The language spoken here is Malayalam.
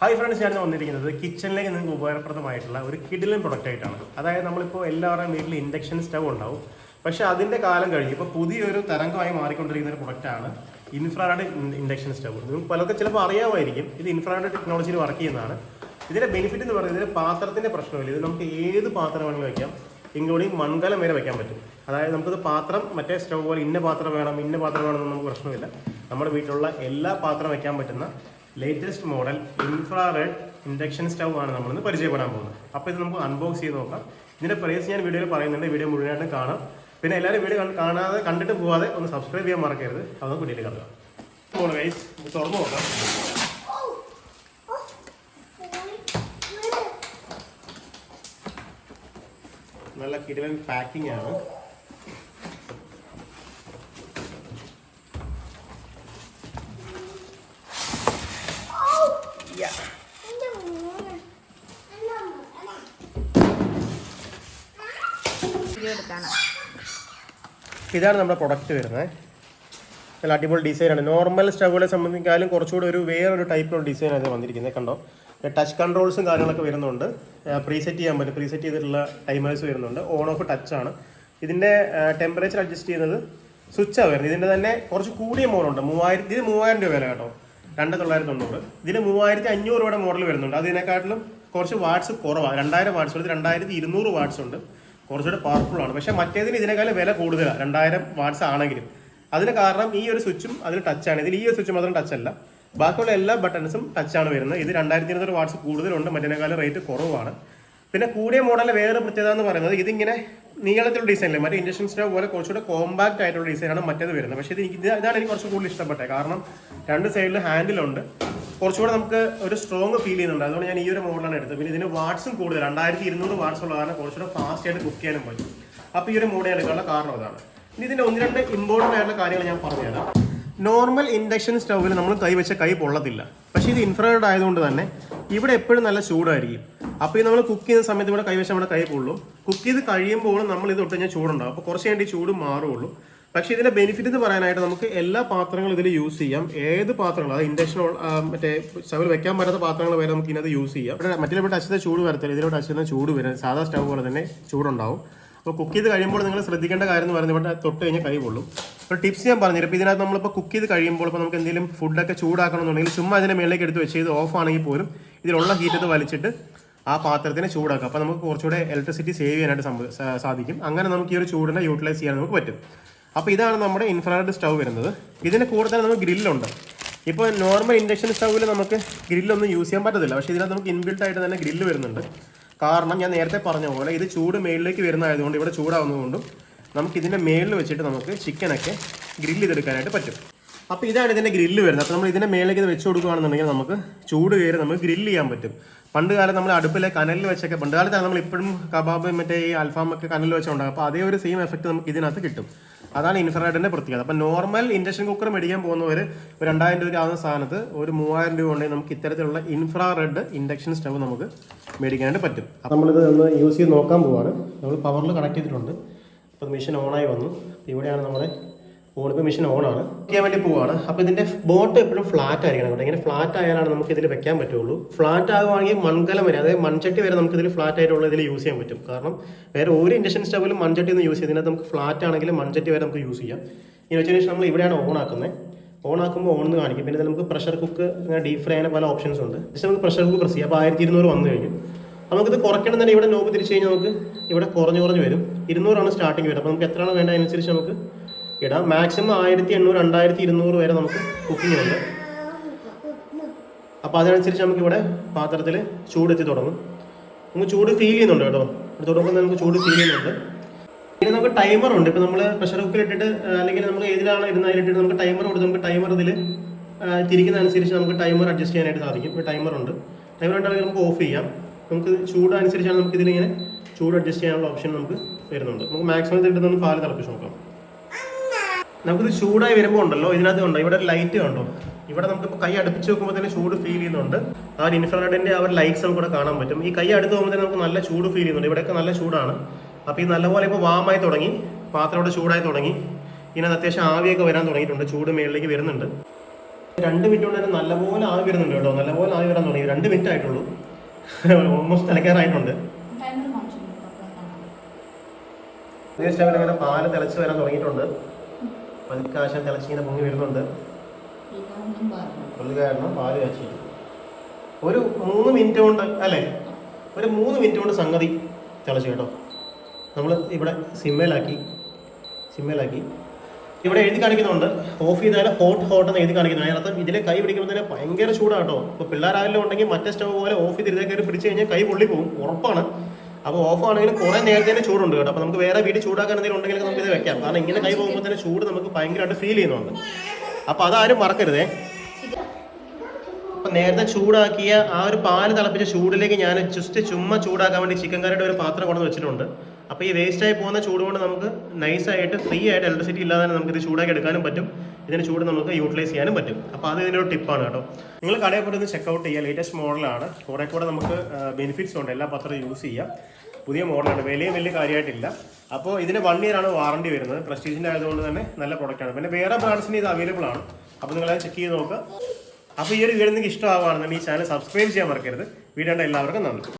ഹായ് ഫ്രണ്ട്സ് ഞാൻ വന്നിരിക്കുന്നത് കിച്ചണിലേക്ക് നിങ്ങൾക്ക് ഉപകാരപ്രദമായിട്ടുള്ള ഒരു കിഡിലൻ പ്രൊഡക്റ്റ് ആയിട്ടാണ്. അതായത് നമ്മളിപ്പോൾ എല്ലാവരുടെയും വീട്ടിൽ ഇൻഡക്ഷൻ സ്റ്റവ് ഉണ്ടാവും. പക്ഷേ അതിന്റെ കാലം കഴിഞ്ഞ് ഇപ്പോൾ പുതിയൊരു തരംഗമായി മാറിക്കൊണ്ടിരിക്കുന്ന ഒരു പ്രൊഡക്റ്റാണ് ഇൻഫ്രാഡ് ഇൻഡക്ഷൻ സ്റ്റവ് നിങ്ങൾക്ക് പലർക്കും ചിലപ്പോൾ അറിയാമായിരിക്കും. ഇത് ഇൻഫ്രാഡ് ടെക്നോളജിയിൽ വർക്ക് ചെയ്യുന്നതാണ്. ഇതിന്റെ ബെനിഫിറ്റ് എന്ന് പറയുന്നത് ഇതിന്റെ പാത്രത്തിന്റെ പ്രശ്നമില്ല. ഇത് നമുക്ക് ഏത് പാത്രം വേണമെങ്കിലും വയ്ക്കാം ഇൻക്ലൂഡിങ് മൺകലം വരെ വെക്കാൻ പറ്റും. അതായത് നമുക്കിത് പാത്രം മറ്റേ സ്റ്റവ് പോലെ ഇന്ന പാത്രം വേണം ഇന്ന പാത്രം വേണമെന്നൊന്നും നമുക്ക് പ്രശ്നമില്ല. നമ്മുടെ വീട്ടിലുള്ള എല്ലാ പാത്രം വയ്ക്കാൻ പറ്റുന്ന latest model infrared induction stove ആണ് നമ്മളിന്ന് പരിചയപ്പെടാൻ പോകുന്നത്. അപ്പോൾ ഇത് നമുക്ക് അൺബോക്സ് ചെയ്ത് നോക്കാം. ഇതിന്റെ പ്രൈസ് ഞാൻ വീഡിയോയിൽ പറയുന്നുണ്ട്. വീഡിയോ മുഴുവനായിട്ടും കാണാം. പിന്നെ എല്ലാവരും വീഡിയോ കാണാതെ കണ്ടിട്ട് പോകാതെ ഒന്ന് സബ്സ്ക്രൈബ് ചെയ്യാൻ മറക്കരുത്. കാണുക പോണ് ഗൈസ് ഇത് തുറന്നു നോക്കാം. നല്ല കിടിലൻ പാക്കിംഗ് ആണ് വീഡിയോ എടുക്കാണ് ഇതാണ് നമ്മുടെ പ്രൊഡക്റ്റ് വരുന്നത് നല്ല അടിപൊളി ഡിസൈനാണ് നോർമൽ സ്റ്റവുകളെ സംബന്ധിക്കാലും കുറച്ചുകൂടി ഒരു വേറൊരു ടൈപ്പിലുള്ള ഡിസൈനാണ് ഇത് വന്നിരിക്കുന്നത്. കണ്ടോ? ടച്ച് കൺട്രോൾസും കാര്യങ്ങളൊക്കെ വരുന്നുണ്ട്. പ്രീസെറ്റ് ചെയ്യാൻ പറ്റും. പ്രീസെറ്റ് ചെയ്തിട്ടുള്ള ടൈമേഴ്സ് വരുന്നുണ്ട്. ഓൺ ഓഫ് ടച്ച് ആണ്. ഇതിന്റെ ടെമ്പറേച്ചർ അഡ്ജസ്റ്റ് ചെയ്യുന്നത് സ്വിച്ചാണ് വരുന്നത്. ഇതിന്റെ തന്നെ കുറച്ച് കൂടിയ മോഡലുണ്ട് മൂവായിരത്തി ഇത് മൂവായിരം രൂപ വില കേട്ടോ. രണ്ട് തൊള്ളായിരത്തി തൊണ്ണൂറ് ഇതിന് മൂവായിരത്തി അഞ്ഞൂറ് രൂപയുടെ മോഡൽ വരുന്നുണ്ട്. അതിനെക്കാട്ടിലും കുറച്ച് വാട്ട്സ് കുറവാണ് രണ്ടായിരം വാട്ട്സ് ഉണ്ട് രണ്ടായിരത്തി ഇരുന്നൂറ് വാട്ട്സ് ഉണ്ട്. കുറച്ചുകൂടെ പവർഫുൾ ആണ്. പക്ഷേ മറ്റേതിന് ഇതിനേക്കാൾ വില കൂടുതലാണ് രണ്ടായിരം വാട്ട്സ് ആണെങ്കിലും. അതിന് കാരണം ഈ ഒരു സ്വിച്ചും അതിൽ ടച്ചാണ് ഇതിൽ ഈ ഒരു സ്വിച്ച് മാത്രം ടച്ച് അല്ല. ബാക്കിയുള്ള എല്ലാ ബട്ടൺസും ടച്ചാണ് വരുന്നത്. ഇത് രണ്ടായിരത്തി ഇരുന്നൂറ് വാട്ട്സ് കൂടുതലുണ്ട്. മറ്റേക്കാൾ റേറ്റ് കുറവാണ്. പിന്നെ കൂടിയ മോഡലിലെ വേറെ പ്രത്യേകത എന്ന് പറയുന്നത് ഇതിങ്ങനെ നീളത്തിലുള്ള ഡിസൈനില്ല മറ്റേ ഇൻഡക്ഷൻ സ്റ്റവ് പോലെ കുറച്ചുകൂടെ കോമ്പാക്ട് ആയിട്ടുള്ള ഡിസൈനാണ് മറ്റേത് വരുന്നത്. പക്ഷേ ഇത് ഇതാണ് എനിക്ക് കുറച്ച് കൂടുതൽ ഇഷ്ടപ്പെട്ടത്. കാരണം രണ്ട് സൈഡിൽ ഹാൻഡിലുണ്ട് കുറച്ചുകൂടെ നമുക്ക് ഒരു സ്ട്രോങ് ഫീൽ ചെയ്യുന്നുണ്ട്. അതുകൊണ്ട് ഞാൻ ഈ ഒരു മോഡലാണ് എടുത്തത്. പിന്നെ ഇതിന് വാട്ട്സും കൂടുതൽ. രണ്ടായിരത്തി ഇരുന്നൂറ് വാട്ട്സ് ഉള്ള കാരണം കുറച്ചുകൂടെ ഫാസ്റ്റ് ആയിട്ട് കുക്ക് ചെയ്യാനും പറ്റും. അപ്പോൾ ഈ ഒരു മോഡൽ എടുക്കാനുള്ള കാരണം അതാണ്. ഇനി ഇതിന്റെ ഒന്ന് രണ്ട് ഇമ്പോർട്ടന്റ് ആയിട്ടുള്ള കാര്യങ്ങൾ ഞാൻ പറഞ്ഞുതരാം. നോർമൽ ഇൻഡക്ഷൻ സ്റ്റൗവിൽ നമ്മൾ കൈ വെച്ച കൈ പൊള്ളത്തില്ല. പക്ഷേ ഇത് ഇൻഫ്രാറെഡ് ആയതുകൊണ്ട് തന്നെ ഇവിടെ എപ്പോഴും നല്ല ചൂടായിരിക്കും. അപ്പോൾ ഈ നമ്മൾ കുക്ക് ചെയ്യുന്ന സമയത്ത് ഇവിടെ കൈവശം നമ്മുടെ കൈ പൊള്ളും. കുക്ക് ചെയ്ത് കഴിയുമ്പോഴും നമ്മൾ ഇത് തൊട്ട് കഴിഞ്ഞാൽ ചൂടുണ്ടാവും. അപ്പോൾ കുറച്ച് കഴിഞ്ഞിട്ട് ചൂട് മാറുള്ളൂ പക്ഷേ ഇതിന്റെ ബെനിഫിറ്റ് എന്ന് പറയാനായിട്ട് നമുക്ക് എല്ലാ പാത്രങ്ങളും ഇതിൽ യൂസ് ചെയ്യാം. ഏത് പാത്രങ്ങൾ അത് ഇൻഡക്ഷൻ മറ്റേ സ്റ്റവിൽ വെക്കാൻ പറ്റാത്ത പാത്രങ്ങൾ വരെ നമുക്ക് ഇതിനകത്ത് യൂസ് ചെയ്യാം. മറ്റേ ഇവിടെ ചെയ്ത ചൂട് വരത്തില്ല. ഇതിലോട്ട് ടച്ച് ചൂട് വരും. സാധാ സ്റ്റവ് പോലെ തന്നെ ചൂടുണ്ടാവും. അപ്പോൾ കുക്ക് ചെയ്ത് കഴിയുമ്പോൾ നിങ്ങൾ ശ്രദ്ധിക്കേണ്ട കാര്യം എന്ന് പറയുന്നത് ഇവിടെ തൊട്ട് കഴിഞ്ഞാൽ കൈ കൊള്ളും ഒരു ടിപ്സ് ഞാൻ പറഞ്ഞു ഇപ്പോൾ ഇതിനകത്ത് നമ്മളിപ്പോൾ കുക്ക് ചെയ്ത് കഴിയുമ്പോൾ ഇപ്പോൾ നമുക്ക് എന്തെങ്കിലും ഫുഡൊക്കെ ചൂടാക്കണമെന്നുണ്ടെങ്കിൽ ചുമ്മാ ഇതിനെ മേളിലേക്ക് എടുത്ത് വെച്ച് ഇത് ഓഫ് ആണെങ്കിൽ പോലും ഇതിലുള്ള ഹീറ്റ് ഇത് വലിച്ചിട്ട് ആ പാത്രത്തിനെ ചൂടാക്കാം. അപ്പോൾ നമുക്ക് കുറച്ചുകൂടെ ഇലക്ട്രിസിറ്റി സേവ് ചെയ്യാനായിട്ട് സാധിക്കും. അങ്ങനെ നമുക്ക് ഈ ഒരു ചൂടിനെ യൂട്ടിലൈസ് ചെയ്യാൻ നമുക്ക് പറ്റും. അപ്പോൾ ഇതാണ് നമ്മുടെ ഇൻഫ്രാറെഡ് സ്റ്റൗ വരുന്നത്. ഇതിന് കൂടെ തന്നെ നമുക്ക് ഗ്രില്ലുണ്ട് ഇപ്പോൾ നോർമൽ ഇൻഡക്ഷൻ സ്റ്റൗവിൽ നമുക്ക് ഗ്രില്ലൊന്നും യൂസ് ചെയ്യാൻ പറ്റത്തില്ല. പക്ഷേ ഇതിനകത്ത് നമുക്ക് ഇൻബിൽട്ട് ആയിട്ട് തന്നെ ഗ്രില്ല് വരുന്നുണ്ട്. കാരണം ഞാൻ നേരത്തെ പറഞ്ഞ പോലെ ഇത് ചൂട് മേളിലേക്ക് വരുന്നതായതുകൊണ്ട് ഇവിടെ ചൂടാവുന്നതുകൊണ്ടും നമുക്ക് ഇതിന്റെ മേളിൽ വെച്ചിട്ട് നമുക്ക് ചിക്കനൊക്കെ ഗ്രില്ല് ചെയ്തെടുക്കാനായിട്ട് പറ്റും. അപ്പോൾ ഇതാണ് ഇതിന്റെ ഗ്രില്ല് വരുന്നത്. അപ്പോൾ നമ്മൾ ഇതിന്റെ മേളിലേക്ക് ഇത് വെച്ച് കൊടുക്കുകയാണെന്നുണ്ടെങ്കിൽ നമുക്ക് ചൂട് കയറി നമുക്ക് ഗ്രില്ല് ചെയ്യാൻ പറ്റും. പണ്ട് കാലം നമ്മൾ അടുപ്പിലെ കനലിൽ വെച്ചൊക്കെ പണ്ട് കാലത്താണ് നമ്മൾ ഇപ്പോഴും കബാബ് മറ്റേ ഈ അൽഫാമൊക്കെ കനലിൽ വെച്ചുണ്ടാകും അപ്പോൾ അതേ ഒരു സെയിം എഫക്റ്റ് നമുക്ക് ഇതിനകത്ത് കിട്ടും. അതാണ് ഇൻഫ്രാറെഡിന്റെ പ്രത്യേകത. അപ്പൊ നോർമൽ ഇൻഡക്ഷൻ കുക്കർ മേടിക്കാൻ പോകുന്നവർ ഒരു രണ്ടായിരം രൂപ ആവുന്ന സ്ഥാനത്ത് ഒരു മൂവായിരം രൂപ ഉണ്ടെങ്കിൽ നമുക്ക് ഇത്തരത്തിലുള്ള ഇൻഫ്രാറെഡ് ഇൻഡക്ഷൻ സ്റ്റവ് നമുക്ക് മേടിക്കാനായിട്ട് പറ്റും. നമ്മളിത് ഒന്ന് യൂസ് ചെയ്ത് നോക്കാൻ പോവാണ്. നമ്മൾ പവറിൽ കണക്ട് ചെയ്തിട്ടുണ്ട്. അപ്പം മെഷീൻ ഓണായി വന്നു. ഇവിടെയാണ് നമ്മുടെ ഫോൺ ഇപ്പോൾ മെഷീൻ ഓണാണ് ചെയ്യാൻ വേണ്ടി പോവാണ്. അപ്പോൾ ഇതിന്റെ ബോട്ട് എപ്പോഴും ഫ്ലാറ്റ് ആയിരിക്കണം കേട്ടോ. ഇങ്ങനെ ഫ്ലാറ്റ് ആയാലാണ് നമുക്ക് ഇതിൽ വെക്കാൻ പറ്റുള്ളൂ. ഫ്ലാറ്റ് ആകുവാണെങ്കിൽ മൺകലം വരെ. അതായത് മൺചട്ടി വരെ നമുക്ക് ഇതിൽ ഫ്ലാറ്റ് ആയിട്ടുള്ള ഇതിൽ യൂസ് ചെയ്യാൻ പറ്റും. കാരണം വേറെ ഒരു ഇൻഡക്ഷൻ സ്റ്റവിലും മൺചട്ടി ഒന്നും യൂസ് ചെയ്തിട്ട് നമുക്ക് ഫ്ലാറ്റ് ആണെങ്കിലും മൺചട്ടി വരെ നമുക്ക് യൂസ് ചെയ്യാം. ഇനി വെച്ചതിന് ശേഷം നമ്മൾ ഇവിടെയാണ് ഓൺ ആക്കുന്നത് ഓൺ ആക്കുമ്പോൾ ഓൺ എന്ന് കാണിക്കും. പിന്നെ നമുക്ക് പ്രഷർ കുക്ക് അങ്ങനെ ഡീപ് ഫ്രൈ അങ്ങനെ പല ഓപ്ഷൻസ് ഉണ്ട്. ജസ്റ്റ് നമുക്ക് പ്രഷർ കുക്ക് പ്രസ് ചെയ്യാം. അപ്പോൾ ആയിരത്തി ഇരുന്നൂറ് വന്നു കഴിഞ്ഞു. നമുക്കിത് കുറയ്ക്കണം തന്നെ ഇവിടെ നോബ് തിരിച്ചു കഴിഞ്ഞാൽ നമുക്ക് ഇവിടെ കുറഞ്ഞു കുറഞ്ഞ് വരും. ഇരുന്നൂറാണ് സ്റ്റാർട്ടിങ് വരുന്നത്. അപ്പോൾ നമുക്ക് എത്രയാണ് വേണ്ടത്? അതിനനുസരിച്ച് നമുക്ക് ഇടാം. മാക്സിമം ആയിരത്തി എണ്ണൂറ് രണ്ടായിരത്തി ഇരുന്നൂറ് വരെ നമുക്ക് കുക്കിംഗ് ഉണ്ട്. അപ്പോൾ അതിനനുസരിച്ച് നമുക്ക് ഇവിടെ പാത്രത്തിൽ ചൂടെത്തി തുടങ്ങും. നമുക്ക് ചൂട് ഫീൽ ചെയ്യുന്നുണ്ട് കേട്ടോ. തുടങ്ങുമ്പോൾ നമുക്ക് ചൂട് ഫീൽ ചെയ്യുന്നുണ്ട്. പിന്നെ നമുക്ക് ടൈമർ ഉണ്ട്. ഇപ്പോൾ നമ്മൾ പ്രഷർ കുക്കറിട്ടിട്ട് അല്ലെങ്കിൽ നമ്മൾ ഏതിലാണ് അതിലിട്ടിട്ട് നമുക്ക് ടൈമർ കൊടുത്ത് നമുക്ക് ടൈമർ ഇതിൽ തിരിക്കുന്ന അനുസരിച്ച് നമുക്ക് ടൈമർ അഡ്ജസ്റ്റ് ചെയ്യാനായിട്ട് സാധിക്കും. ടൈമർ ഉണ്ട്. ടൈമർ ഉണ്ടാണെങ്കിൽ നമുക്ക് ഓഫ് ചെയ്യാം. നമുക്ക് ചൂട് അനുസരിച്ചാണ് നമുക്ക് ഇതിലിങ്ങനെ ചൂട് അഡ്ജസ്റ്റ് ചെയ്യാനുള്ള ഓപ്ഷൻ നമുക്ക് വരുന്നുണ്ട്. നമുക്ക് മാക്സിമം ഇതിട്ട് നിന്ന് പാൽ തിളപ്പിച്ച് നോക്കാം. നമുക്കിത് ചൂടായി വരുമ്പോൾ ഉണ്ടല്ലോ ഇതിനകത്ത് ഉണ്ടോ ഇവിടെ ലൈറ്റ് കണ്ടോ? ഇവിടെ നമുക്ക് കൈ അടുപ്പിച്ച് നോക്കുമ്പോൾ തന്നെ ചൂട് ഫീൽ ചെയ്യുന്നുണ്ട്. ആ ഒരു ഇൻഫ്രാറെഡിന്റെ ആ ഒരു ലൈറ്റ്സ് നമുക്ക് ഇവിടെ കാണാൻ പറ്റും. ഈ കൈ അടുത്ത് പോകുമ്പോൾ തന്നെ നമുക്ക് നല്ല ചൂട് ഫീൽ ചെയ്യുന്നുണ്ട്. ഇവിടെയൊക്കെ നല്ല ചൂടാണ്. അപ്പോൾ ഈ നല്ലപോലെ ഇപ്പോൾ വാമായി തുടങ്ങി പാത്രം ഇവിടെ ചൂടായി തുടങ്ങി. ഇതിനകത്ത് അത്യാവശ്യം ആവിയൊക്കെ വരാൻ തുടങ്ങിയിട്ടുണ്ട് ചൂട് മേളിലേക്ക് വരുന്നുണ്ട്. രണ്ട് മിനിറ്റ് കൊണ്ട് തന്നെ നല്ലപോലെ ആവി വരുന്നുണ്ട് കേട്ടോ. നല്ലപോലെ ആവി വരാൻ തുടങ്ങി. രണ്ട് മിനിറ്റ് ആയിട്ടുള്ളൂ. ഓൾമോസ്റ്റ് തിളക്കാറായിട്ടുണ്ട് അങ്ങനെ പാൽ തിളച്ച് വരാൻ തുടങ്ങിയിട്ടുണ്ട്. പതുക്കെ ആശാൻ തിളച്ചിങ്ങനെ പൊങ്ങി വരുന്നുണ്ട്. ഇതൊന്നും കാരണം പാൽ കാച്ചിട്ട്. ഒരു മൂന്ന് മിനിറ്റ് കൊണ്ട് അല്ലേ? ഒരു മൂന്ന് മിനിറ്റ് കൊണ്ട് സംഗതി തിളച്ചു കേട്ടോ. നമ്മൾ ഇവിടെ സിമ്മയിലാക്കി സിമ്മയിലാക്കി ഇവിടെ എഴുതി കാണിക്കുന്നുണ്ട്. ഓഫ് ചെയ്താൽ ഹോട്ട് ഹോട്ട് എന്ന് എഴുതി കാണിക്കുന്നു. അതിനകത്ത് ഇതിലെ കൈ പിടിക്കുമ്പോൾ തന്നെ ഭയങ്കര ചൂടാട്ടോ ഇപ്പോൾ പിള്ളേരായാലും ഉണ്ടെങ്കിൽ മറ്റേ സ്റ്റവ് പോലെ ഓഫ് ചെയ്ത് ഇതിലേക്ക് കയറി പിടിച്ച് കഴിഞ്ഞാൽ കൈ പൊള്ളി പോകും ഉറപ്പാണ്. അപ്പോൾ ഓഫ് ആണെങ്കിലും കുറേ നേരത്തെ തന്നെ ചൂടുണ്ട് കേട്ടോ. അപ്പോൾ നമുക്ക് വേറെ വീട് ചൂടാക്കാൻ എന്തെങ്കിലും ഉണ്ടെങ്കിൽ നമുക്ക് ഇത് വെക്കാം. കാരണം ഇങ്ങനെ കൈ പോകുമ്പോൾ തന്നെ ചൂട് നമുക്ക് ഭയങ്കരമായിട്ട് ഫീൽ ചെയ്യുന്നുണ്ട്. അപ്പോൾ അതാരും മറക്കരുതേ. അപ്പൊ നേരത്തെ ചൂടാക്കിയ ആ ഒരു പാൽ തിളപ്പിച്ച ചൂടിലേക്ക് ഞാൻ ജസ്റ്റ് ചുമ്മാ ചൂടാക്കാൻ വേണ്ടി ചിക്കൻ കറിയുടെ ഒരു പാത്രം കൊണ്ടുവന്ന് വെച്ചിട്ടുണ്ട്. അപ്പോൾ ഈ വേസ്റ്റ് ആയി പോകുന്ന ചൂട് കൊണ്ട് നമുക്ക് നൈസായിട്ട് ഫ്രീ ആയിട്ട് ഇലക്ട്രിസിറ്റി ഇല്ലാതെ തന്നെ നമുക്ക് ഇത് ചൂടാക്കി എടുക്കാനും പറ്റും. ഇതിന് ചൂട് നമുക്ക് യൂട്ടിലൈസ് ചെയ്യാനും പറ്റും. അപ്പോൾ അത് ഇതിനൊരു ടിപ്പാണ് കേട്ടോ. നിങ്ങൾ കടയിൽ പോയിട്ട് ഇത് ചെക്കൗട്ട് ചെയ്യുക. ലേറ്റസ്റ്റ് മോഡലാണ് കുറേ കൂടെ നമുക്ക് ബെനിഫിറ്റ്സ് ഉണ്ട്. എല്ലാ പത്രം യൂസ് ചെയ്യാം. പുതിയ മോഡലാണ് വിലയും വലിയ കാര്യമായിട്ടില്ല. അപ്പോൾ ഇതിന് വൺ ഇയർ ആണ് വാറണ്ടി വരുന്നത്. പ്രസ്റ്റീജിന്റെ ആയതുകൊണ്ട് തന്നെ നല്ല പ്രൊഡക്റ്റാണ് പിന്നെ വേറെ ബ്രാൻഡ്സിന് ഇത് അവൈലബിൾ ആണ്. അപ്പോൾ നിങ്ങളത് ചെക്ക് ചെയ്ത് നോക്കുക. അപ്പോൾ ഈ ഒരു വീഡിയോ നിങ്ങൾക്ക് ഇഷ്ടമാവുകയാണെന്നുണ്ടെങ്കിൽ ഈ ചാനൽ സബ്സ്ക്രൈബ് ചെയ്യാൻ മറക്കരുത്. വീഡിയോ എല്ലാവർക്കും നന്ദി.